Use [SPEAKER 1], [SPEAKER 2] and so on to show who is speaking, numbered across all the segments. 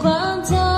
[SPEAKER 1] 光走。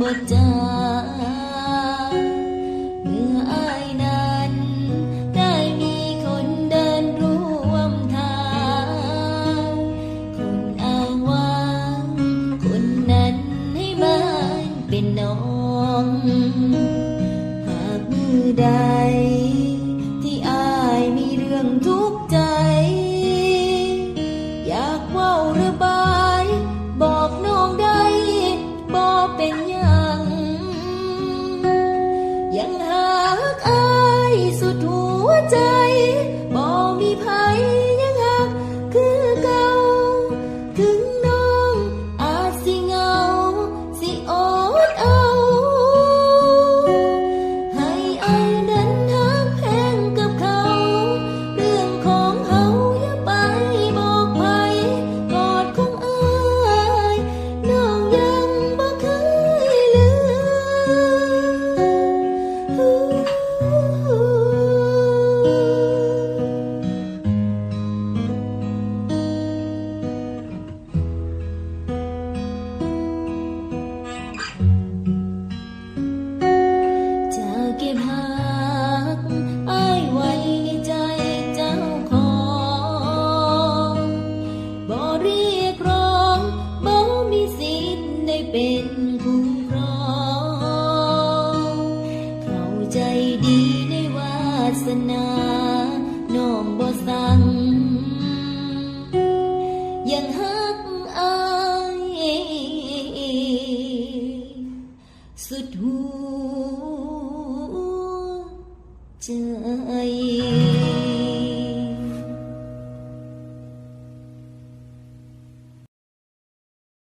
[SPEAKER 1] บ่จาเมื่ออายนั้น ได้มีคนเดินร่วมทางคุนอาวางคนนั้นให้บ้านเป็นน้อง หากมือใด ที่อายมีเรื่องทุก สนาน้องบ่สั่งยังฮักอายสุดหัวใจ